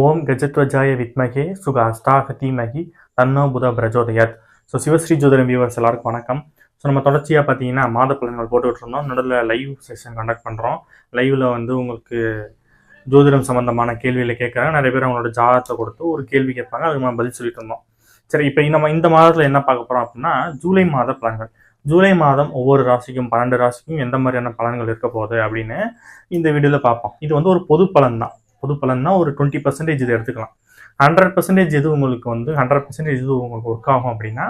ஓம் கஜத்வஜாய வித்மகே சுகாஸ்தாக தீமகி தன்னோ புத பிரஜோதயத். ஸோ சிவஸ்ரீ ஜோதிடம் வியூவர்ஸ் எல்லாருக்கும் வணக்கம். ஸோ நம்ம தொடர்ச்சியாக பார்த்தீங்கன்னா மாத பலன்கள் போட்டுக்கிட்டு இருந்தோம் நடுவில் லைவ் செஷன் கண்டக்ட் பண்ணுறோம் லைவில் வந்து உங்களுக்கு ஜோதிடம் சம்மந்தமான கேள்வியில் கேட்குறாங்க. நிறைய பேர் அவங்களோட ஜாதகத்தை கொடுத்து ஒரு கேள்வி கேட்பாங்க. அதுக்கு நம்ம பதில் சொல்லிட்டு இருந்தோம். சரி இப்போ நம்ம இந்த மாதத்தில் என்ன பார்க்க போகிறோம் அப்படின்னா ஜூலை மாத பலன்கள். ஜூலை மாதம் ஒவ்வொரு ராசிக்கும் பன்னெண்டு ராசிக்கும் எந்த மாதிரியான பலன்கள் இருக்க போகுது அப்படின்னு இந்த வீடியோவில் பார்ப்போம். இது வந்து ஒரு பொது பலன் தான். பொது பலன்னா ஒரு டுவெண்ட்டி பர்சன்டேஜ் இது எடுத்துக்கலாம். ஹண்ட்ரட் பர்சன்டேஜ் எது உங்களுக்கு வந்து ஹண்ட்ரட் பர்சன்டேஜ் எது உங்களுக்கு ஒர்க் ஆகும் அப்படின்னா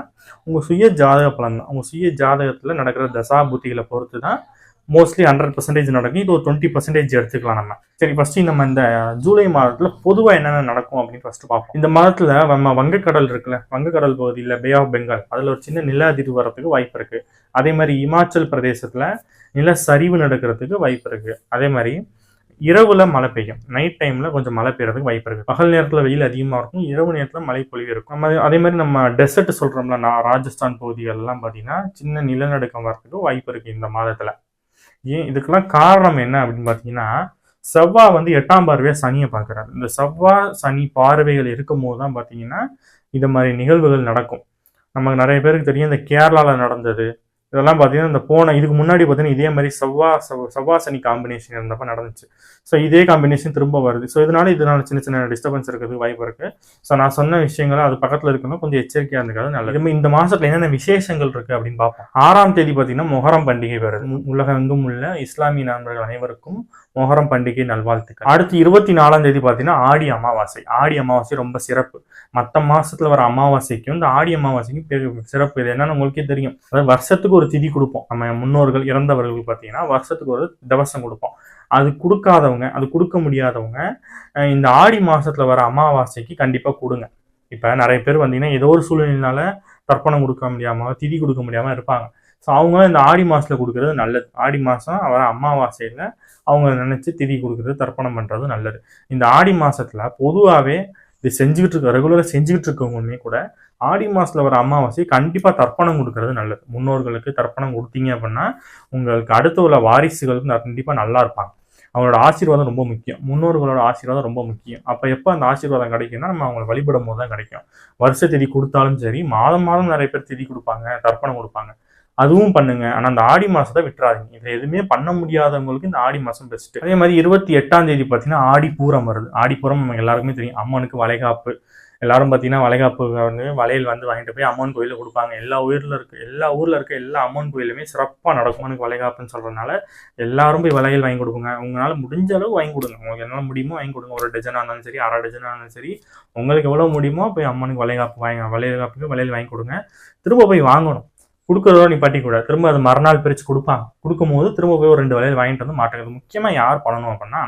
உங்கள் சுய ஜாதக பலன் தான். உங்கள் சுய ஜாதகத்தில் நடக்கிற தசா புத்திகளை பொறுத்து தான் மோஸ்ட்லி ஹண்ட்ரட் பர்சன்டேஜ் நடக்கும். இது ஒரு டுவெண்ட்டி பர்சன்டேஜ் எடுத்துக்கலாம் நம்ம. சரி ஃபஸ்ட்டு நம்ம இந்த ஜூலை மாதத்தில் பொதுவாக என்னென்ன நடக்கும் அப்படின்னு ஃபஸ்ட்டு பார்ப்போம். இந்த மாதத்தில் நம்ம வங்கக்கடல் இருக்குல்ல வங்கக்கடல் பகுதியில் பே ஆஃப் பெங்கால் அதில் ஒரு சின்ன நில அதிர்வு வரத்துக்கு வாய்ப்பு இருக்குது அதே மாதிரி இமாச்சல் பிரதேசத்தில் நில சரிவு நடக்கிறதுக்கு வாய்ப்பு இருக்குது அதே மாதிரி இரவுல மழை பெய்யும். நைட் டைம்ல கொஞ்சம் மழை பெய்யறதுக்கு வாய்ப்பு இருக்கு. பகல் நேரத்துல வெயில் அதிகமா இருக்கும். இரவு நேரத்துல மழை பொழிவு இருக்கும். நம்ம அதே மாதிரி நம்ம டெசர்ட் சொல்றோம்ல நான் ராஜஸ்தான் பகுதிகள் எல்லாம் பாத்தீங்கன்னா சின்ன நிலநடுக்கம் வரதுக்கு வாய்ப்பு இருக்கு இந்த மாதத்துல. ஏன்? இதுக்கெல்லாம் காரணம் என்ன அப்படின்னு பாத்தீங்கன்னா செவ்வாய் வந்து எட்டாம் பார்வையா சனியை பார்க்குறாரு இந்த செவ்வாய் சனி பார்வைகள் இருக்கும் போது தான் பார்த்தீங்கன்னா இந்த மாதிரி நிகழ்வுகள் நடக்கும். நமக்கு நிறைய பேருக்கு தெரியும் இந்த கேரளாவில் நடந்தது இதெல்லாம் பார்த்தீங்கன்னா இந்த போன இதுக்கு முன்னாடி பார்த்தீங்கன்னா இதே மாதிரி செவ்வா செவ்வா சனி காம்பினேஷன் இருந்தப்ப நடந்துச்சு. ஸோ இதே காம்பினேஷன் திரும்ப வருது. ஸோ இதனால இதனால சின்ன சின்ன டிஸ்டர்பன்ஸ் இருக்குது வாய்ப்பு இருக்குது ஸோ நான் சொன்ன விஷயங்களை அது பக்கத்தில் இருக்கணும். கொஞ்சம் எச்சரிக்கையாக இருந்துக்காது நல்லது. இந்த மாதத்தில் என்னென்ன விசேஷங்கள் இருக்கு அப்படின்னு பார்ப்போம். ஆறாம் தேதி பார்த்தீங்கன்னா மொஹரம் பண்டிகை வருது. உலகம் உலகெங்கும் உள்ள இஸ்லாமிய நண்பர்கள் அனைவருக்கும் மொஹரம் பண்டிகை நல்வாழ்த்துக்கள். அடுத்து இருபத்தி நாலாம் தேதி பார்த்தீங்கன்னா ஆடி அமாவாசை. ஆடி அமாவாசை ரொம்ப சிறப்பு. மற்ற மாசத்துல வர அமாவாசைக்கும் இந்த ஆடி அமாவாசைக்கும் சிறப்பு இது என்னன்னு உங்களுக்கே தெரியும். அதாவது வருஷத்துக்கு ஒரு திதி கொடுப்போம். நம்ம முன்னோர்கள் இறந்தவர்களுக்கு பார்த்தீங்கன்னா வருஷத்துக்கு ஒரு தவசம் கொடுப்போம். அது கொடுக்காதவங்க அது கொடுக்க முடியாதவங்க இந்த ஆடி மாசத்துல வர அமாவாசைக்கு கண்டிப்பா கொடுங்க. இப்போ நிறைய பேர் வந்தீங்கன்னா ஏதோ ஒரு சூழ்நிலையினால தர்ப்பணம் கொடுக்க முடியாமல் திதி கொடுக்க முடியாமல் இருப்பாங்க. ஸோ அவங்க இந்த ஆடி மாதத்தில் கொடுக்கறது நல்லது. ஆடி மாதம் அவர் அமாவாசையில் அவங்க நினச்சி திதி கொடுக்கறது தர்ப்பணம் பண்ணுறது நல்லது. இந்த ஆடி மாதத்தில் பொதுவாகவே இது செஞ்சுக்கிட்டு இருக்க ரெகுலராக செஞ்சுக்கிட்டு இருக்கவங்களுமே கூட ஆடி மாதத்தில் வர அமாவாசை கண்டிப்பாக தர்ப்பணம் கொடுக்கறது நல்லது. முன்னோர்களுக்கு தர்ப்பணம் கொடுத்தீங்க அப்படின்னா உங்களுக்கு அடுத்த உள்ள வாரிசுகளுக்கு கண்டிப்பாக நல்லா இருப்பாங்க. அவங்களோட ஆசீர்வாதம் ரொம்ப முக்கியம். முன்னோர்களோட ஆசீர்வாதம் ரொம்ப முக்கியம். அப்போ எப்போ அந்த ஆசீர்வாதம் கிடைக்கும்னா நம்ம அவங்களை வழிபடும் போது தான் கிடைக்கும். வருஷ தேதி கொடுத்தாலும் சரி மாதம் மாதம் நிறைய பேர் திதி கொடுப்பாங்க தர்ப்பணம் கொடுப்பாங்க. அதுவும் பண்ணுங்க. ஆனா அந்த ஆடி மாசத்தை விட்டுறாதீங்க. இதுல எதுவுமே பண்ண முடியாதவங்களுக்கு இந்த ஆடி மாசம் பெஸ்ட் அதே மாதிரி இருபத்தி எட்டாம் தேதி பாத்தீங்கன்னா ஆடி பூரம் வருது. ஆடி பூரம் நம்ம எல்லாருக்குமே தெரியும். அம்மனுக்கு வளைகாப்பு. எல்லாரும் பார்த்தீங்கன்னா வளைகாப்பு வந்து வளையல் வந்து வாங்கிட்டு போய் அம்மன் கோயிலில் கொடுப்பாங்க. எல்லா ஊரில் இருக்க. எல்லா ஊரில் இருக்க எல்லா அம்மன் கோயிலுமே சிறப்பாக நடக்கும். எனக்கு வளைகாப்புன்னு சொல்கிறதுனால எல்லாரும் போய் வளையல் வாங்கி கொடுங்க. உங்களால் முடிஞ்ச அளவு வாங்கி கொடுங்க. உங்களுக்கு என்னால் முடியுமோ வாங்கி கொடுங்க. ஒரு டஜனாக இருந்தாலும் சரி அரை டஜனாக இருந்தாலும் சரி உங்களுக்கு எவ்வளோ முடியுமோ போய் அம்மனுக்கு வளைகாப்பு வாங்க காப்புக்கு வளையல் வாங்கி கொடுங்க திரும்ப போய் வாங்கணும். கொடுக்குறதோட நீ பட்டி கூட திரும்ப அது மறுநாள் பிரித்து கொடுப்பாங்க. கொடுக்கும்போது திரும்ப போய் ஒரு ரெண்டு வளையல் வாங்கிட்டு வந்து மாட்டேங்குது முக்கியமாக யார் பண்ணணும் அப்படின்னா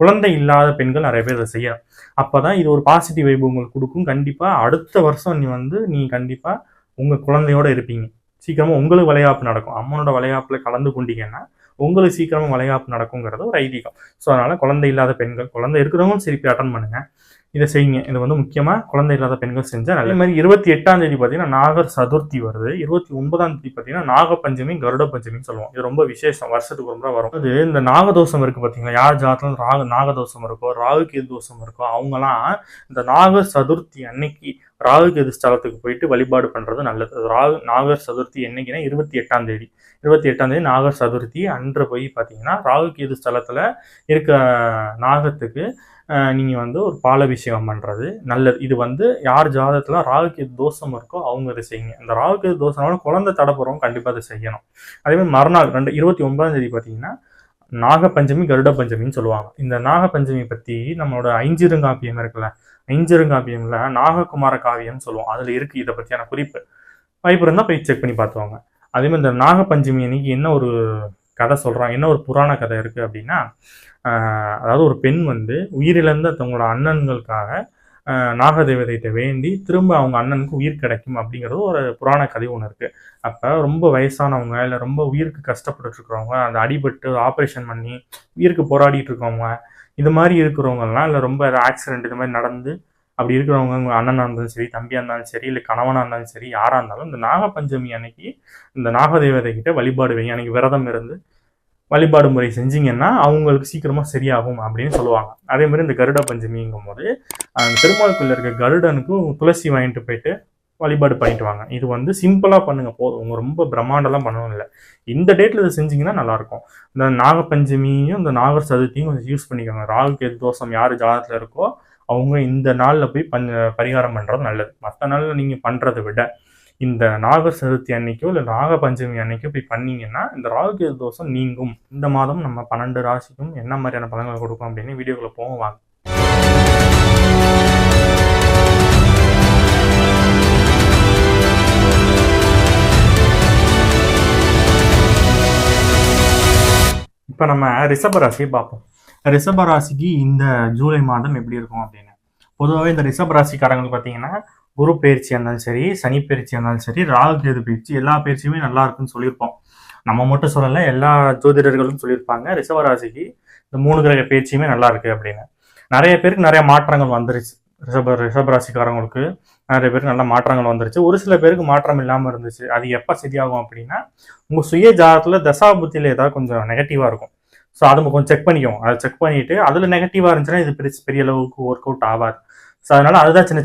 குழந்தை இல்லாத பெண்கள் நிறைய பேர் இதை செய்யணும் அப்பதான் இது ஒரு பாசிட்டிவ் வைப் உங்களுக்கு கொடுக்கும். கண்டிப்பாக அடுத்த வருஷம் நீ வந்து நீ கண்டிப்பாக உங்கள் குழந்தையோட இருப்பீங்க. சீக்கிரமாக உங்களுக்கு வளைகாப்பு நடக்கும். அம்மனோட வளைகாப்புல கலந்து கொண்டீங்கன்னா உங்களுக்கு சீக்கிரமாக வளைகாப்பு நடக்குங்கிறது ஒரு ஐதீகம். ஸோ அதனால் குழந்தை இல்லாத பெண்கள் குழந்தை இருக்கிறவங்களும் சரி அட்டன் பண்ணுங்கள் இதை செய்யுங்க. இது வந்து முக்கியமாக குழந்தை இல்லாத பெண்கள் செஞ்சால் நல்ல மாதிரி இருபத்தி எட்டாம் தேதி பார்த்தீங்கன்னா நாகர் சதுர்த்தி வருது. இருபத்தி ஒன்பதாம் தேதி பார்த்தீங்கன்னா நாகப்பஞ்சமி கருட பஞ்சமின்னு சொல்லுவோம் இது ரொம்ப விசேஷம். வருஷத்துக்கு ஒரு முறை வரும். அது இந்த நாகதோஷம் இருக்கு பார்த்தீங்களா? யார் ஜாதகம் ராகு நாகதோஷம் இருக்கோ ராகு தோஷம் இருக்கோ அவங்கலாம் இந்த நாகர் சதுர்த்தி அன்னைக்கு ராகு கேது ஸ்தலத்துக்கு போயிட்டு வழிபாடு பண்ணுறது நல்லது. ராகு நாகர் சதுர்த்தி என்னைக்குன்னா இருபத்தி எட்டாம் தேதி. இருபத்தி எட்டாம் தேதி நாகர் சதுர்த்தி அன்று போய் பார்த்தீங்கன்னா ராகு கேது ஸ்தலத்தில் இருக்க நாகத்துக்கு நீங்கள் வந்து ஒரு பாலபிஷேகம் பண்ணுறது நல்லது. இது வந்து யார் ஜாதகத்தில் ராகு தோஷம் இருக்கோ அவங்க அதை செய்யுங்க. இந்த ராகு தோஷம்னால குழந்தை தடப்புறவங்க கண்டிப்பாக அதை செய்யணும். அதேமாதிரி மறுநாள் ரெண்டு இருபத்தி ஒன்பதாம் தேதி பார்த்தீங்கன்னா நாகப்பஞ்சமி கருட பஞ்சமின்னு சொல்லுவாங்க. இந்த நாகப்பஞ்சமி பற்றி நம்மளோட ஐஞ்சிருங்காப்பியம் இருக்குல்ல ஐஞ்சிருங்காப்பியமில் நாககுமார காவியம்னு சொல்லுவோம். அதில் இருக்குது இதை பற்றியான குறிப்பு. வாய்ப்பு இருந்தால் போய் செக் பண்ணி பார்த்துவாங்க அதே மாதிரி இந்த நாகப்பஞ்சமி அன்னைக்கு என்ன ஒரு கதை சொல்கிறாங்க என்ன ஒரு புராண கதை இருக்குது அப்படின்னா அதாவது ஒரு பெண் வந்து உயிரிழந்த தங்களோட அண்ணன்களுக்காக நாகதேவதைகிட்ட வேண்டி திரும்ப அவங்க அண்ணனுக்கு உயிர் கிடைக்கும் அப்படிங்கிறது ஒரு புராண கதை ஒன்று இருக்குது அப்போ ரொம்ப வயசானவங்க இல்லை ரொம்ப உயிருக்கு கஷ்டப்பட்டுருக்கிறவங்க அந்த அடிபட்டு ஆப்ரேஷன் பண்ணி உயிருக்கு போராடிட்டு இருக்கவங்க இது மாதிரி இருக்கிறவங்கலாம் இல்லை ரொம்ப ஆக்சிடென்ட் இது மாதிரி நடந்து அப்படி இருக்கிறவங்க உங்க அண்ணனாக இருந்தாலும் சரி தம்பியாக இருந்தாலும் சரி இல்லை கணவனாக இருந்தாலும் சரி யாராக இருந்தாலும் இந்த நாகப்பஞ்சமி அன்னைக்கு இந்த நாகதேவதை கிட்ட வழிபாடு வைங்க. அன்னைக்கு விரதம் இருந்து வழிபாடு முறை செஞ்சீங்கன்னா அவங்களுக்கு சீக்கிரமா சரியாகும் அப்படின்னு சொல்லுவாங்க. அதே மாதிரி இந்த கருட பஞ்சமிங்கும் போது அந்த பெருமாளுக்குள்ள இருக்க கருடனுக்கும் துளசி வாங்கிட்டு போயிட்டு வழிபாடு பண்ணிட்டு வாங்க. இது வந்து சிம்பிளாக பண்ணுங்க போதும். உங்க ரொம்ப பிரம்மாண்டம்லாம் பண்ணணும் இல்லை. இந்த டேட்ல இதை செஞ்சீங்கன்னா நல்லாயிருக்கும். இந்த நாகப்பஞ்சமியும் இந்த நாகர் சதுர்த்தியும் கொஞ்சம் யூஸ் பண்ணிக்கோங்க. ராகு கேது தோஷம் யார் ஜாதகத்துல இருக்கோ அவங்க இந்த நாளில் போய் பஞ்ச பரிகாரம் பண்ணுறது நல்லது. மற்ற நாளில் நீங்கள் பண்ணுறதை விட. இந்த நாகர் சதுர்த்தி அன்னைக்கோ இல்லை நாக பஞ்சமி அன்னைக்கோ போய் பண்ணீங்கன்னா இந்த ராகுகேது தோஷம் நீங்கும். இந்த மாதம் நம்ம பன்னெண்டு ராசிக்கும் என்ன மாதிரியான பலன்களை கொடுக்கும் அப்படின்னு வீடியோக்குள்ள போவோம் வாங்க. இப்போ நம்ம ரிஷப ராசியை பார்ப்போம். ரிஷப ராசிக்கு இந்த ஜூலை மாதம் எப்படி இருக்கும் அப்படின்னு. பொதுவாகவே இந்த ரிஷப ராசிக்காரங்களுக்கு பார்த்தீங்கன்னா குரு பயிற்சியாக இருந்தாலும் சரி சனி பயிற்சியாக இருந்தாலும் சரி ராகு கேது பயிற்சி எல்லா பயிற்சியுமே நல்லா இருக்குன்னு சொல்லியிருப்போம். நம்ம மட்டும் சொல்லலை எல்லா ஜோதிடர்களும் சொல்லியிருப்பாங்க ரிஷபராசிக்கு இந்த மூணு கிரக பயிற்சியுமே நல்லா இருக்கு அப்படின்னு. நிறைய பேருக்கு நிறைய மாற்றங்கள் வந்துருச்சு. ரிஷப ரிஷபராசிக்காரங்களுக்கு நிறைய பேருக்கு நல்ல மாற்றங்கள் வந்துருச்சு. ஒரு சில பேருக்கு மாற்றம் இல்லாமல் இருந்துச்சு. அது எப்போ சரியாகும் அப்படின்னா உங்கள் சுய ஜாதகத்தில் தசாபுத்தியில் ஏதாவது கொஞ்சம் நெகட்டிவாக இருக்கும். ஸோ அதை கொஞ்சம் செக் பண்ணிக்குவோம் அதை செக் பண்ணிவிட்டு அதில் நெகட்டிவாக இருந்துச்சுன்னா இது பெரிய பெரிய அளவுக்கு ஒர்க் அவுட் ஆகாது. ஸோ அதனால அதுதான் சின்ன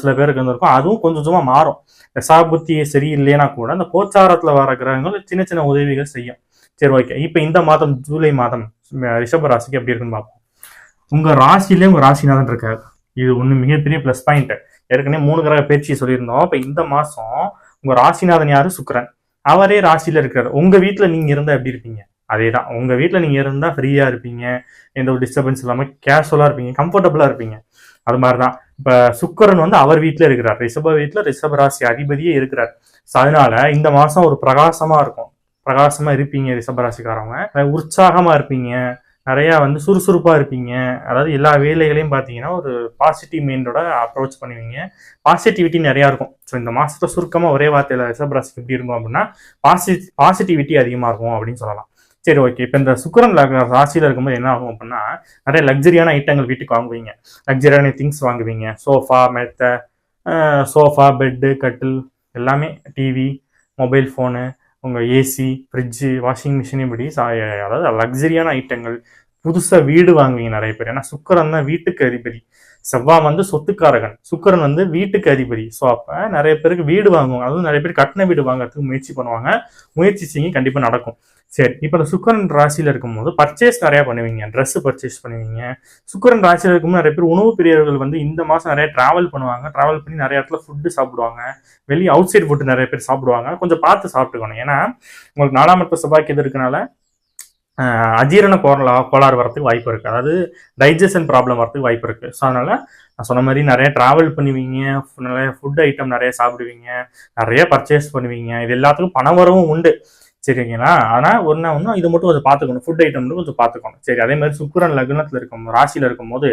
சில பேருக்கு இருந்திருக்கும் அதுவும் கொஞ்சம் கொஞ்சமாக மாறும். தசாபுத்தி சரி இல்லைன்னா கூட அந்த கோச்சாரத்தில் வர கிரகங்கள் சின்ன சின்ன உதவிகள் செய்யும். சரி ஓகே. இப்போ இந்த மாதம் ஜூலை மாதம் ரிஷப ராசிக்கு எப்படி இருக்குன்னு பார்ப்போம். உங்கள் ராசியிலே உங்கள் ராசிநாதன் இருக்காரு. இது ஒன்று மிகப்பெரிய ப்ளஸ் பாயிண்ட் ஏற்கனவே மூணு கிரக பயிற்சி சொல்லியிருந்தோம். இப்போ இந்த மாதம் உங்கள் ராசிநாதன் யாரு? சுக்கரன். அவரே ராசியில் இருக்கிறார் உங்கள் வீட்டில் நீங்கள் இருந்தால் எப்படி இருப்பீங்க? அதே தான் உங்கள் வீட்டில் நீங்கள் இருந்தால் ஃப்ரீயாக இருப்பீங்க. எந்த ஒரு டிஸ்டர்பன்ஸ் இல்லாமல் கேஷுவலாக இருப்பீங்க. கம்ஃபர்டபுளாக இருப்பீங்க. அது மாதிரி தான் இப்போ சுக்கரன் வந்து அவர் வீட்டில் இருக்கிறார். ரிஷப வீட்டில் ரிஷப ராசி அதிபதியே இருக்கிறார். ஸோ அதனால இந்த மாசம் ஒரு பிரகாசமா இருக்கும். பிரகாசமா இருப்பீங்க ரிஷபராசிக்காரவங்க உற்சாகமா இருப்பீங்க. நிறைய வந்து சுறுசுறுப்பா இருப்பீங்க. அதாவது எல்லா வேலைகளையும் பார்த்தீங்கன்னா ஒரு பாசிட்டிவ் மைண்டோட அப்ரோச் பண்ணுவீங்க. பாசிட்டிவிட்டி நிறையா இருக்கும். ஸோ இந்த மாசத்துல சுருக்கமா ஒரே வார்த்தையில ரிஷபராசிக்கு எப்படி இருக்கும் அப்படின்னா பாசி பாசிட்டிவிட்டி அதிகமா இருக்கும் அப்படின்னு சொல்லலாம். சரி ஓகே இப்போ இந்த சுக்கரன் ராசியில் இருக்கும்போது என்ன ஆகும் அப்படின்னா நிறைய லக்ஸரியான ஐட்டங்கள் வீட்டுக்கு வாங்குவீங்க. லக்ஸரியான திங்ஸ் வாங்குவீங்க. சோஃபா மெத்த சோஃபா பெட்டு கட்டில் எல்லாமே டிவி மொபைல் ஃபோனு உங்கள் ஏசி ஃப்ரிட்ஜு வாஷிங் மிஷின் இப்படி சா- அதாவது லக்ஸரியான ஐட்டங்கள் புதுசாக வீடு வாங்குவீங்க நிறைய பேர். ஏன்னா சுக்கரன் தான் வீட்டுக்கு அதிபதி. செவ்வாய் வந்து சொத்துக்காரகன். சுக்கரன் வந்து வீட்டுக்கு அதிபதி. ஸோ அப்போ நிறைய பேருக்கு வீடு வாங்குவாங்க. அதுவும் நிறைய பேர் கட்டின வீடு வாங்குறதுக்கு முயற்சி பண்ணுவாங்க. முயற்சி செய்ய கண்டிப்பாக நடக்கும். சரி இப்போ இந்த சுக்கரன் ராசியில் இருக்கும்போது பர்ச்சேஸ் நிறையா பண்ணுவீங்க. ட்ரெஸ் பர்ச்சேஸ் பண்ணுவீங்க. சுக்கரன் ராசியில் இருக்கும்போது நிறைய பேர் உணவு பிரியர்கள் வந்து இந்த மாதம் நிறைய ட்ராவல் பண்ணுவாங்க. ட்ராவல் பண்ணி நிறைய இடத்துல ஃபுட்டு சாப்பிடுவாங்க. வெளியே அவுட் சைட் ஃபுட்டு நிறைய பேர் சாப்பிடுவாங்க. கொஞ்சம் பார்த்து சாப்பிட்டுக்கணும். ஏன்னா உங்களுக்கு நாலாம் இடத்துல செவ்வாய்க்கு எது இருக்கனால அஜீரண கோரலா கோளாறு வரத்துக்கு வாய்ப்பு இருக்குது அதாவது டைஜஷன் ப்ராப்ளம் வரத்துக்கு வாய்ப்பு இருக்குது ஸோ அதனால் நான் சொன்ன மாதிரி நிறைய ட்ராவல் பண்ணுவீங்க நிறைய ஃபுட் ஐட்டம் நிறைய சாப்பிடுவீங்க நிறைய பர்ச்சேஸ் பண்ணுவீங்க. இது எல்லாத்துக்கும் பண வரவும் உண்டு. சரிங்களா? ஆனால் ஒன்றா ஒன்றும் இது மட்டும் கொஞ்சம் பார்த்துக்கணும் ஃபுட் ஐட்டம் மட்டும் கொஞ்சம் பார்த்துக்கணும் சரி அதே மாதிரி சுக்கரன் லக்னத்தில் இருக்கும் ராசியில் இருக்கும்போது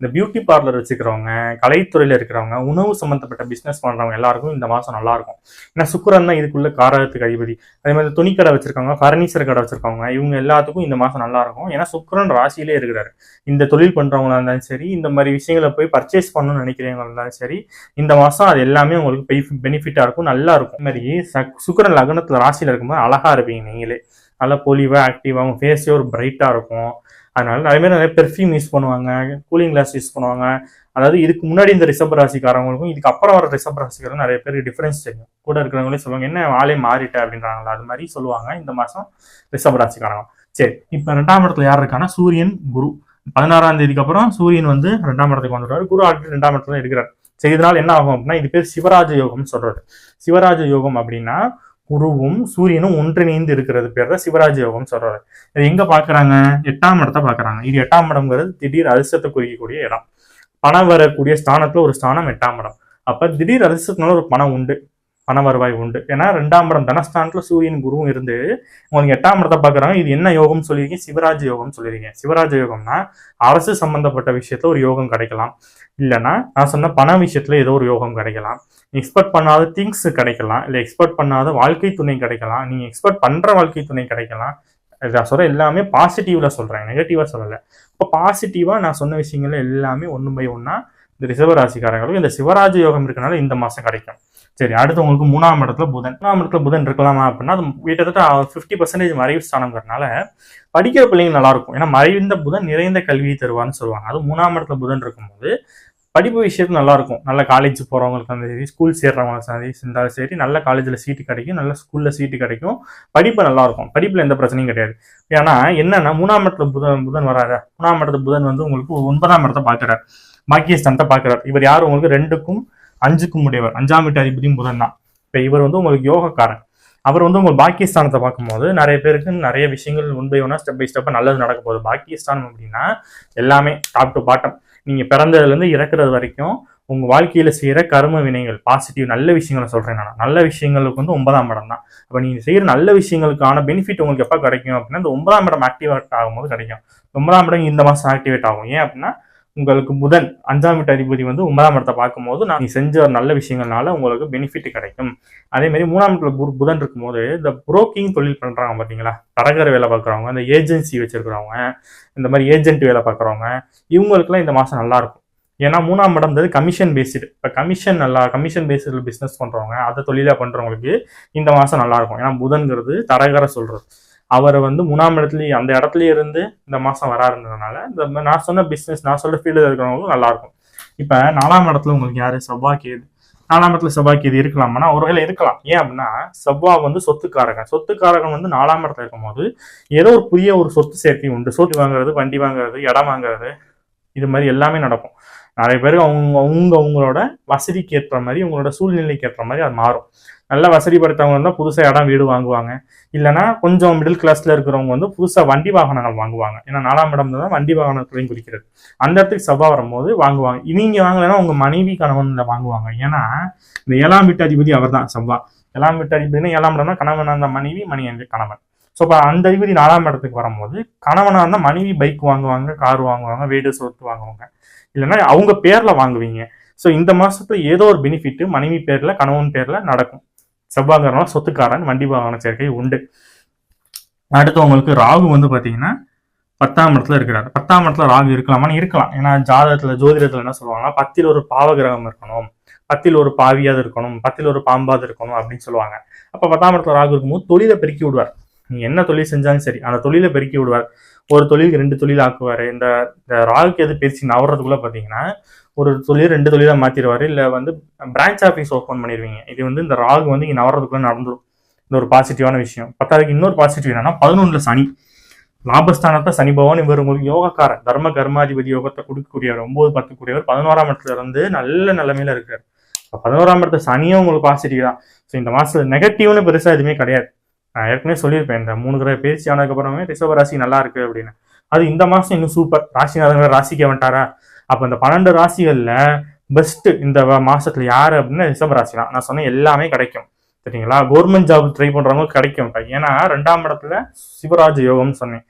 இந்த பியூட்டி பார்லர் வச்சுக்கிறவங்க கலைத்துறையில் இருக்கிறவங்க உணவு சம்மந்தப்பட்ட பிஸ்னஸ் பண்ணுறவங்க எல்லாருக்கும் இந்த மாதம் நல்லாயிருக்கும். ஏன்னா சுக்கரன் தான் இதுக்குள்ள காரகத்துக்கு அதிபதி. அதே மாதிரி துணிக்கடை வச்சுருக்கவங்க ஃபர்னிச்சர் கடை வச்சுருக்கவங்க இவங்க எல்லாத்துக்கும் இந்த மாதம் நல்லாயிருக்கும். ஏன்னா சுக்கரன் ராசியிலே இருக்கிறாரு. இந்த தொழில் பண்ணுறவங்களா இருந்தாலும் சரி இந்த மாதிரி விஷயங்களை போய் பர்ச்சேஸ் பண்ணணும்னு நினைக்கிறவங்களா இருந்தாலும் சரி இந்த மாதம் அது எல்லாமே உங்களுக்கு பெனிஃபிட்டாக இருக்கும் நல்லா இருக்கும் இந்த மாதிரி சுக்கரன் லக்னத்தில் ராசியில் இருக்கும்போது அழகா இருப்பீங்க நீங்களே. நல்லா பொலிவா ஆக்டிவா உங்க ஃபேஸே ஒரு பிரைட்டா இருக்கும். அதனால நிறைய பேர் நிறைய பெர்ஃப்யூம் யூஸ் பண்ணுவாங்க கூலிங் கிளாஸ் யூஸ் பண்ணுவாங்க. அதாவது இதுக்கு முன்னாடி இந்த ரிசப் ராசிக்காரங்களுக்கும் இதுக்கு அப்புறம் வர ரிசப் ராசிக்காரங்க நிறைய பேர் டிஃப்ரென்ஸ் தெரியும். கூட இருக்கிறவங்களே சொல்லுவாங்க என்ன ஆளே மாறிட்ட? அப்படின்றாங்களா. அது மாதிரி சொல்லுவாங்க இந்த மாதம் ரிசப் ராசிக்காரங்க. சரி இப்போ ரெண்டாம் இடத்துல யார் இருக்கான்னா? சூரியன் குரு. பதினாறாம் தேதிக்கு அப்புறம் சூரியன் வந்து ரெண்டாம் இடத்துக்கு வந்துடுறாரு குரு ஆல்ரெடி ரெண்டாம் இடத்துல இருக்கிறார். சரி இதனால் என்ன ஆகும் அப்படின்னா இது பேர் சிவராஜ யோகம்னு சொல்றது. சிவராஜ யோகம் அப்படின்னா குருவும் சூரியனும் ஒன்றிணைந்து இருக்கிறது. பேர் தான் சிவராஜ யோகம் சொல்றாரு. இது எங்க பாக்குறாங்க எட்டாம் இடத்த பாக்குறாங்க இது எட்டாம் இடம்ங்கிறது திடீர் அதிர்ஷ்டத்தை குறிக்கக்கூடிய இடம். பணம் வரக்கூடிய ஸ்தானத்துல ஒரு ஸ்தானம் எட்டாம் இடம். அப்ப திடீர் அதிர்ஷ்டத்தினால ஒரு பணம் உண்டு. பண வருவாய் உண்டு. ஏன்னா ரெண்டாம் இடம் தனஸ்தானத்துல சூரியன் குருவும் இருந்து உங்களுக்கு எட்டாம் இடத்தை பாக்குறாங்க இது என்ன யோகம் சொல்லியிருக்கீங்க சிவராஜ யோகம் சொல்லியிருக்கீங்க சிவராஜ யோகம்னா அரசு சம்பந்தப்பட்ட விஷயத்துல ஒரு யோகம் கிடைக்கலாம். இல்லைன்னா நான் சொன்ன பண விஷயத்துல ஏதோ ஒரு யோகம் கிடைக்கலாம். எக்ஸ்பெக்ட் பண்ணாத திங்ஸ் கிடைக்கலாம். இல்லை எக்ஸ்பெக்ட் பண்ணாத வாழ்க்கை துணை கிடைக்கலாம். நீங்க எக்ஸ்பெக்ட் பண்ற வாழ்க்கை துணை கிடைக்கலாம். இது நான் எல்லாமே பாசிட்டிவ்ல சொல்றேன். நெகட்டிவா சொல்லலை. இப்போ பாசிட்டிவா நான் சொன்ன விஷயங்கள் எல்லாமே ஒன்று பை ஒன்னா இந்த ரிசர்வ ராசிக்காரங்களுக்கு இந்த சிவராஜ யோகம் இருக்கனால இந்த மாசம் கிடைக்கும். சரி அடுத்து உங்களுக்கு மூணாம் இடத்துல புதன். மூணாம் இடத்துல புதன் இருக்கலாமா அப்படின்னா அது கிட்டத்தட்ட ஃபிஃப்டி பர்சன்டேஜ் மறைவு ஸ்தானங்கிறதுனால படிக்கிற பிள்ளைங்க நல்லா இருக்கும் ஏன்னா மறைந்த புதன் நிறைந்த கல்வியை தருவான்னு சொல்லுவாங்க. அது மூணாம் இடத்துல புதன் இருக்கும்போது படிப்பு விஷயத்து நல்லா இருக்கும் நல்ல காலேஜ் போகிறவங்களுக்கு அந்த சரி ஸ்கூல் சேர்றவங்களுக்கு சரி இருந்தாலும் சரி நல்ல காலேஜில் சீட்டு கிடைக்கும் நல்ல ஸ்கூலில் சீட்டு கிடைக்கும். படிப்பு நல்லா இருக்கும் படிப்பில் எந்த பிரச்சனையும் கிடையாது. ஏன்னா என்னன்னா மூணாம் இடத்துல புதன் புதன் வராரு. மூணாம் இடத்துல புதன் வந்து உங்களுக்கு ஒன்பதாம் இடத்தை பார்க்குறாரு. பாக்கியஸ்தானத்தை பார்க்குறாரு. இவர் யார்? உங்களுக்கு ரெண்டுக்கும் அஞ்சுக்கும் உடையவர். அஞ்சாம் வீட்டு அதிபதியும் புதன் தான். இப்போ இவர் வந்து உங்களுக்கு யோகக்காரன். அவர் வந்து உங்கள் பாக்கியஸ்தானத்தை பார்க்கும்போது நிறைய பேருக்கு நிறைய விஷயங்கள் ஒன் பை ஒன்னா ஸ்டெப் பை ஸ்டெப்பாக நல்லது நடக்க போகுது. பாக்கியஸ்தானம் அப்படின்னா எல்லாமே டாப் டு பாட்டம் நீங்கள் பிறந்ததுலேருந்து இறக்குறது வரைக்கும் உங்கள் வாழ்க்கையில் செய்கிற கர்ம வினைகள் பாசிட்டிவ் நல்ல விஷயங்களை சொல்கிறேன் நான். நல்ல விஷயங்களுக்கு வந்து ஒன்பதாம் இடம் தான். அப்போ நீங்கள் செய்கிற நல்ல விஷயங்களுக்கான பெனிஃபிட் உங்களுக்கு எப்போ கிடைக்கும் அப்படின்னா இந்த ஒன்பதாம் இடம் ஆக்டிவேட் ஆகும்போது கிடைக்கும். ஒன்பதாம் இடம் இந்த மாதம் ஆக்டிவேட் ஆகும். ஏன் அப்படின்னா உங்களுக்கு புதன் அஞ்சாம் வீட்டு அதிபதி வந்து ஒன்பதாம் இடத்தை பார்க்கும்போது நான் நீ செஞ்ச ஒரு நல்ல விஷயங்கள்னால உங்களுக்கு பெனிஃபிட் கிடைக்கும். அதே மாதிரி மூணாம் இடத்துல குரு புதன் இருக்கும்போது இந்த புரோக்கிங் தொழில் பண்ணுறாங்க பார்த்தீங்களா? தரகர் வேலை பார்க்குறவங்க இந்த ஏஜென்சி வச்சிருக்கிறவங்க இந்த மாதிரி ஏஜென்ட் வேலை பார்க்குறவங்க இவங்களுக்குலாம் இந்த மாதம் நல்லாயிருக்கும் ஏன்னா மூணாம் இடம்ன்றது கமிஷன் பேஸ்டு இப்போ கமிஷன் நல்லா கமிஷன் பேஸ்டில் பிஸ்னஸ் பண்ணுறவங்க அதை தொழிலாக பண்ணுறவங்களுக்கு இந்த மாதம் நல்லாயிருக்கும் ஏன்னா புதன்கிறது தரகரை சொல்கிறது அவர் வந்து மூணாம் இடத்துல அந்த இடத்துல இருந்து இந்த மாதம் வராருன்றதுனால இந்த நான் சொன்ன பிஸ்னஸ் நான் சொல்ற ஃபீல்டில் இருக்கிறவங்களுக்கும் நல்லா இருக்கும் இப்போ நாலாம் இடத்துல உங்களுக்கு யாரு? செவ்வா கேது. நாலாம் இடத்துல செவ்வாய் கேது இருக்கலாம்னா ஒருவேளை இருக்கலாம். ஏன் அப்படின்னா செவ்வாய் வந்து சொத்துக்காரகன். சொத்துக்காரகன் வந்து நாலாம் இடத்துல இருக்கும்போது ஏதோ ஒரு புதிய ஒரு சொத்து சேர்க்கை உண்டு. சொத்து வாங்குறது வண்டி வாங்குறது இடம் வாங்குறது இது மாதிரி எல்லாமே நடக்கும். நிறைய பேருக்கு அவங்க அவங்க அவங்களோட வசதிக்கு ஏற்ற மாதிரி உங்களோட சூழ்நிலைக்கு ஏற்ற மாதிரி அது மாறும். நல்ல வசதி படுத்தவங்க இருந்தால் புதுசாக இடம் வீடு வாங்குவாங்க. இல்லைன்னா கொஞ்சம் மிடில் கிளாஸில் இருக்கிறவங்க வந்து புதுசாக வண்டி வாகனங்கள் வாங்குவாங்க. ஏன்னா நாலாம் இடம் தான் வண்டி வாகனத்துலையும் குறிக்கிறது. அந்த இடத்துக்கு செவ்வாய் வரும்போது வாங்குவாங்க. நீங்கள் வாங்கலைன்னா உங்கள் மனைவி கணவனில் வாங்குவாங்க. ஏன்னா இந்த ஏழாம் வீட்டு அதிபதி அவர் தான் செவ்வாய். ஏழாம் வீட்டு அதிபதினா ஏழாம் இடம்னா கணவன் அந்த மனைவி மணி கணவன். ஸோ இப்போ அந்த அதிபதி நாலாம் இடத்துக்கு வரும்போது கணவனாக இருந்தால் மனைவி பைக் வாங்குவாங்க கார் வாங்குவாங்க வீடு சொத்து வாங்குவாங்க. இல்லைன்னா அவங்க பேரில் வாங்குவீங்க. ஸோ இந்த மாசத்துல ஏதோ ஒரு பெனிஃபிட்டு மனைவி பேரில் கணவன் பேரில் நடக்கும். செவ்வாய்க்காரன் சொத்துக்காரன் வண்டி வாகன சேர்க்கை உண்டு. அடுத்து உங்களுக்கு ராகு வந்து பார்த்தீங்கன்னா பத்தாம் இடத்துல இருக்கிறார். பத்தாம் இடத்துல ராகு இருக்கலாமான்னு இருக்கலாம். ஏன்னா ஜாதகத்தில் ஜோதிடத்தில் என்ன சொல்லுவாங்கன்னா பத்தில் ஒரு பாவ கிரகம் இருக்கணும். பத்தில் ஒரு பாவியாவது இருக்கணும். பத்தில் ஒரு பாம்பாவது இருக்கணும் அப்படின்னு சொல்லுவாங்க. அப்போ பத்தாம் இடத்துல ராகு இருக்கும்போது தொழிலை பெருக்கி விடுவார். நீ என்ன தொழில் செஞ்சாலும் சரி அந்த தொழிலை பெருக்கி விடுவார். ஒரு தொழிலுக்கு ரெண்டு தொழில் ஆக்குவார். இந்த இந்த ராகுக்கு எது பேசி நவறதுக்குள்ள பார்த்தீங்கன்னா ஒரு தொழில் ரெண்டு தொழிலா மாற்றிடுவார் இல்லை வந்து பிரான்ச் ஆஃபீஸ் ஓப்பன் பண்ணிடுவீங்க. இது வந்து இந்த ராகு வந்து இங்கே நவறதுக்குள்ள நடந்துடும் இந்த ஒரு பாசிட்டிவான விஷயம். பத்தாவதுக்கு இன்னொரு பாசிட்டிவ் என்னன்னா பதினொன்றில் சனி. லாபஸ்தானத்தை சனி பகவான் இவர் உங்களுக்கு யோகக்காரன் தர்ம கர்மாதிபதி யோகத்தை கொடுக்கக்கூடியவர் ஒன்பது பத்து கூடியவர் பதினோராம் இடத்துல இருந்து நல்ல நிலைமையில இருக்கார். பதினோராம் இடத்துல சனியும் உங்களுக்கு பாசிட்டிவ் தான். ஸோ இந்த மாசத்துல நெகட்டிவ்னு பெருசா எதுவுமே கிடையாது. நான் ஏற்கனவே சொல்லியிருப்பேன் இந்த மூணு கிரக பேச்சு ஆனதுக்கப்புறமே ரிஷப ராசி நல்லா இருக்கு அப்படின்னு. அது இந்த மாசம் இன்னும் சூப்பர் ராசிநாதன் வேற ராசிக்கு வந்துட்டாரா? அப்போ இந்த பன்னெண்டு ராசிகளில் பெஸ்ட்டு இந்த மாதத்தில் யார் அப்படின்னா ரிஷப ராசி தான் நான் சொன்ன எல்லாமே கிடைக்கும். சரிங்களா? கவர்மெண்ட் ஜாப் ட்ரை பண்ணுறவங்க கிடைக்கும். ஏன்னா ரெண்டாம் இடத்துல சிவராஜ யோகம்னு சொன்னேன்.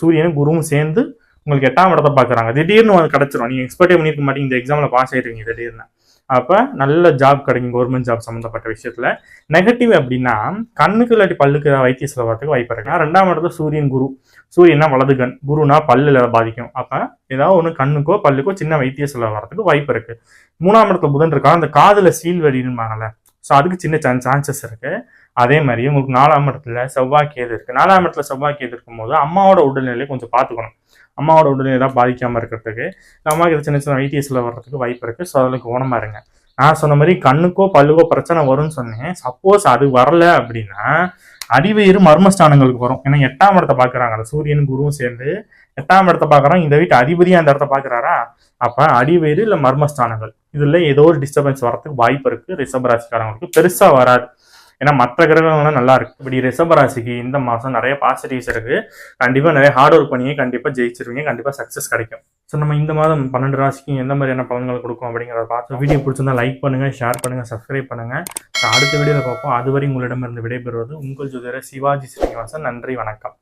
சூரியனும் குருவும் சேர்ந்து உங்களுக்கு எட்டாம் இடத்தை பார்க்குறாங்க. திடீர்னு அது கிடச்சிரும். நீங்கள் எக்ஸ்பெக்டே பண்ணியிருக்க மாட்டீங்க. இந்த எக்ஸாமில் பாஸ் ஆகிருக்கீங்க திடீர்னு. அப்போ நல்ல ஜாப் கிடைக்கும் கவர்மெண்ட் ஜாப் சம்மந்தப்பட்ட விஷயத்தில். நெகட்டிவ் அப்படின்னா கண்ணுக்கு இல்லாட்டி பல்லுக்கு ஏதாவது வைத்திய செலவு வாய்ப்பு இருக்கு. ரெண்டாம் இடத்துல சூரியன் குரு. சூரியனா வலது கண் குருனா பல்லில் பாதிக்கும். அப்போ ஏதாவது ஒன்று கண்ணுக்கோ பல்லுக்கோ சின்ன வைத்திய செலவு வரதுக்கு வாய்ப்பு இருக்குது மூணாம் இடத்துல புதன் இருக்கா அந்த காதில் சீல் வடிப்பாங்கல்ல ஸோ அதுக்கு சின்ன சான்சஸ் இருக்குது அதே மாதிரி உங்களுக்கு நாலாம் இடத்துல செவ்வாய் கேது இருக்குது நாலாம் இடத்துல செவ்வாய் கேது இருக்கும்போது அம்மாவோட உடல்நிலையை கொஞ்சம் பார்த்துக்கணும். அம்மாவோட உடல்நிலை ஏதாவது பாதிக்காமல் இருக்கிறதுக்கு அம்மாவுக்கு சின்ன சின்ன வைத்திய வர்றதுக்கு வாய்ப்பு இருக்குது ஸோ அதில் கவனமாக இருங்க. நான் சொன்ன மாதிரி கண்ணுக்கோ பல்லுக்கோ பிரச்சனை வரும்னு சொன்னேன். சப்போஸ் அது வரல அப்படின்னா அடிவயிறு மர்மஸ்தானங்களுக்கு வரும். ஏன்னா எட்டாம் இடத்தை பார்க்குறாங்க அந்த சூரியன் குருவும் சேர்ந்து எட்டாம் இடத்தை பார்க்குறோம் இந்த வீட்டு அதிபதியாக அந்த இடத்த பார்க்குறாரா? அப்போ அடிவயிறு இல்லை மர்மஸ்தானங்கள். இதில் ஏதோ ஒரு டிஸ்டர்பன்ஸ் வரத்துக்கு வாய்ப்பு இருக்குது ரிஷப பெருசாக வராது. ஏன்னா மற்ற கிரகங்கள்லாம் நல்லா இருக்கு. இப்படி ரிஷப ராசிக்கு இந்த மாசம் நிறைய பாசிட்டிவ்ஸ் இருக்கு. கண்டிப்பா நிறைய ஹார்ட் ஒர்க் பண்ணி கண்டிப்பா ஜெயிச்சிருவீங்க. கண்டிப்பா சக்சஸ் கிடைக்கும். ஸோ நம்ம இந்த மாதம் பன்னெண்டு ராசிக்கு எந்த மாதிரியான பலன்கள் கொடுக்கும் அப்படிங்கிறத பார்த்து வீடியோ பிடிச்சிருந்தா லைக் பண்ணுங்க ஷேர் பண்ணுங்க சப்ஸ்கிரைப் பண்ணுங்க. அடுத்த வீடியோவில் பார்ப்போம். அதுவரை உங்களிடமிருந்து விடைபெறுவது உங்கள் ஜோதிடர் சிவாஜி ஸ்ரீனிவாசன். நன்றி வணக்கம்.